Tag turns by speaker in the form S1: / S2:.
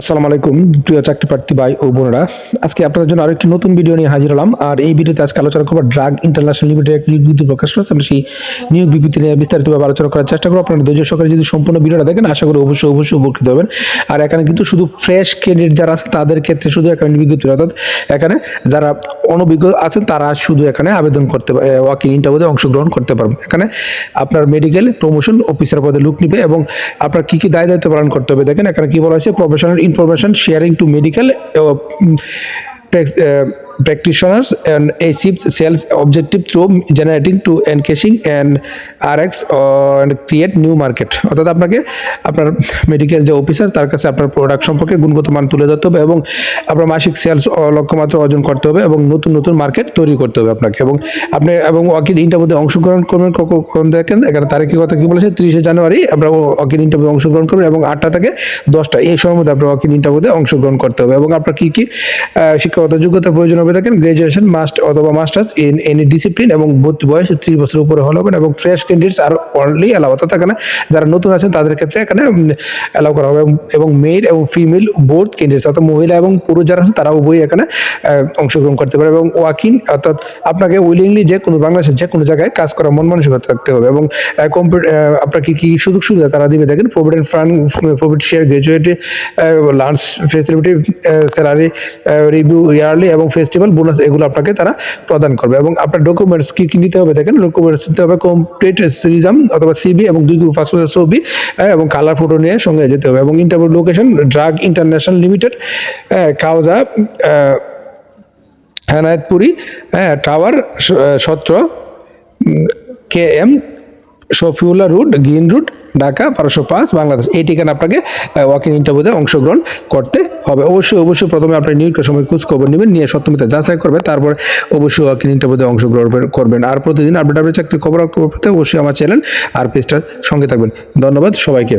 S1: আসসালামু আলাইকুম, প্রিয় চাকরি প্রার্থী ভাই ও বোনেরা। আজকে আপনাদের জন্য আরেকটি নতুন ভিডিও নিয়ে হাজির হলাম। আর এই ভিডিওতে আজকে আলোচনা করব ড্রাগ ইন্টারন্যাশনাল লিমিটেড একটি নিয়োগ বিজ্ঞপ্তি প্রকাশ করেছে। আমরা সেই নিয়োগ বিজ্ঞপ্তি নিয়ে বিস্তারিতভাবে আলোচনা করার চেষ্টা করব। আপনারা ধৈর্য সহকারে যদি সম্পূর্ণ ভিডিওটা দেখেন, আশা করি অবশ্যই অবশ্যই উপকৃত হবেন। আর এখানে কিন্তু শুধু ফ্রেশ ক্যান্ডিডেট যারা আছে, তাদের ক্ষেত্রে শুধু এখানে বিজ্ঞপ্তি অর্থাৎ এখানে যারা অনভিজ্ঞ আছেন, তারা শুধু এখানে আবেদন করতে পারে ওয়াকিং ইন্টারভিউতে অংশগ্রহণ করতে পারবেন। এখানে আপনার মেডিকেল প্রমোশন অফিসার পদে লুক নিবে এবং আপনার কী কী দায় দায়িত্ব পালন করতে হবে, দেখেন এখানে কি বলা হয়েছে professional information sharing to medical practitioners and achieve sales objective through generating to encasing and rx and create new market. অর্থাৎ আপনাকে আপনার মেডিকেল যে অফিসার তার কাছে আপনার প্রোডাক্ট সম্পর্কে গুণগত মান তুলে ধরতে হবে এবং আপনার মাসিক সেলস লক্ষ্যমাত্রা অর্জন করতে হবে এবং নতুন নতুন মার্কেট তৈরি করতে হবে আপনাকে। এবং আপনি, এবং ওয়াকিল ইন্টারভিউতে অংশগ্রহণ করবেন কখন দেখেন? এখানে তারিখের কথা কি বলেছে? তিরিশে জানুয়ারি আপনার ওয়াকিল ইন্টারভিউ অংশগ্রহণ করবেন এবং আটটা থেকে দশটা। এই সময়ের মধ্যে আপনার ওয়াকিল ইন্টারভিউতে অংশগ্রহণ করতে হবে। এবং আপনার কি কি শিক্ষাগত যোগ্যতার প্রয়োজন হবে দেখেন গ্রাজুয়েশন মাস্ট অথবা মাস্টার্স ইন এনি ডিসিপ্লিন এবং ভর্তি বয়স ত্রিশ বছর উপরে হলে হবেন এবং ফ্রেশ ক্যান্ডিডেটস আর অনলি অ্যালাউ অর্থাৎ এখানে যারা নতুন আছেন, তাদের ক্ষেত্রে এখানে অ্যালাউ করা হবে এবং মেল এবং ফিমেল বোথ ক্যান্ডিডেটস অর্থাৎ মহিলা এবং পুরুষ যারা আছে তারা উভয়ই এখানে অংশগ্রহণ করতে পারে এবং ওয়াকিং অর্থাৎ আপনাকে উইলিংলি যে কোনো বাংলাদেশের যে কোনো জায়গায় কাজ করার মন মানসিকতা থাকতে হবে এবং কম্পিউটার আপনার কি সুযোগ সুবিধা তারা দিবে? দেখেন provident fund প্রভিড share gratuity lunch facility salary review yearly এবং ফেস্টিভ্যাল বোনাস এগুলো আপনাকে তারা প্রদান করবে এবং আপনার ডকুমেন্টস কি কি নিতে হবে দেখেন ডকুমেন্টস নিতে হবে কমপ্লিট সিরিজাম অথবা সিবি এবং দুই গ্রুপ পাসপোর্টের ছবি হ্যাঁ, এবং কালার ফটো নিয়ে সঙ্গে যেতে হবে এবং interview location Drug International Limited কাউজা হেনায়তপুরি হ্যাঁ টাওয়ার সত্র K M Shafiullah road Green Road Dhaka, বারোশো পাঁচ, বাংলাদেশ। এই ঠিকানা আপনাকে ওয়াকিং ইন্টারভিউতে অংশগ্রহণ করতে হবে। অবশ্যই অবশ্যই প্রথমে আপনি নিয়োগের সময় খোঁজ খবর নেবেন, নিয়ে সত্যমিতা যাচাই করবে তারপর অবশ্যই ওয়াকিং ইন্টারভিউতে অংশগ্রহণ করবেন। আর প্রতিদিন আপডেট আপডেট চাকরি খবর পেতে অবশ্যই আমার চ্যানেল আর পেজটার সঙ্গে থাকবেন। ধন্যবাদ সবাইকে।